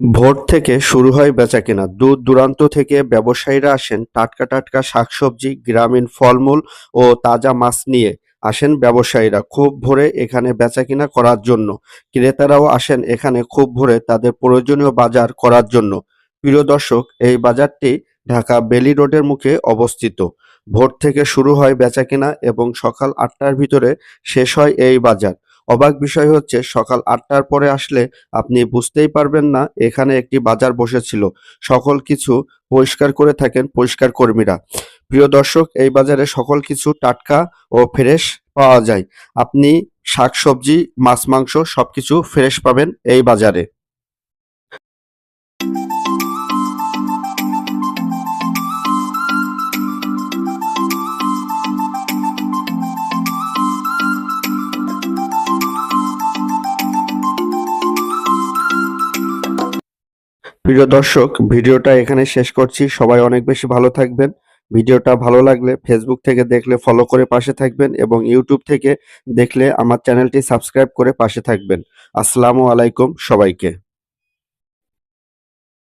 ভোর থেকে শুরু হয় বেচাকেনা। দূর দূরান্ত থেকে ব্যবসায়ীরা আসেন টাটকা টাটকা শাকসবজি, গ্রামীণ ফলমূল ও তাজা মাছ নিয়ে। আসেন ব্যবসায়ীরা খুব ভোরে এখানে বেচাকেনা করার জন্য। ক্রেতারাও আসেন এখানে খুব ভোরে তাদের প্রয়োজনীয় বাজার করার জন্য। প্রিয় দর্শক, এই বাজারটি ঢাকা বেলি রোডের মুখে অবস্থিত। ভোর থেকে শুরু হয় বেচাকেনা এবং সকাল আটটার ভিতরে শেষ হয় এই বাজার। অবাক বিষয় হচ্ছে, সকাল আটটার পরে আসলে আপনি বুঝতেই পারবেন না, এখানে একটি বাজার বসেছিল। সকল কিছু পরিষ্কার করে থাকেন পরিষ্কার কর্মীরা। প্রিয় দর্শক, এই বাজারে সকল কিছু টাটকা ও ফ্রেশ পাওয়া যায়। আপনি শাকসবজি, মাছ মাংস সবকিছু ফ্রেশ পাবেন এই বাজারে। প্রিয় দর্শক, ভিডিওটা এখানে শেষ করছি। সবাই অনেক বেশি ভালো থাকবেন। ভিডিওটা ভালো লাগলে ফেসবুক থেকে দেখলে ফলো করে পাশে থাকবেন এবং ইউটিউব থেকে দেখলে আমার চ্যানেলটি সাবস্ক্রাইব করে পাশে থাকবেন। আসসালামু আলাইকুম সবাইকে।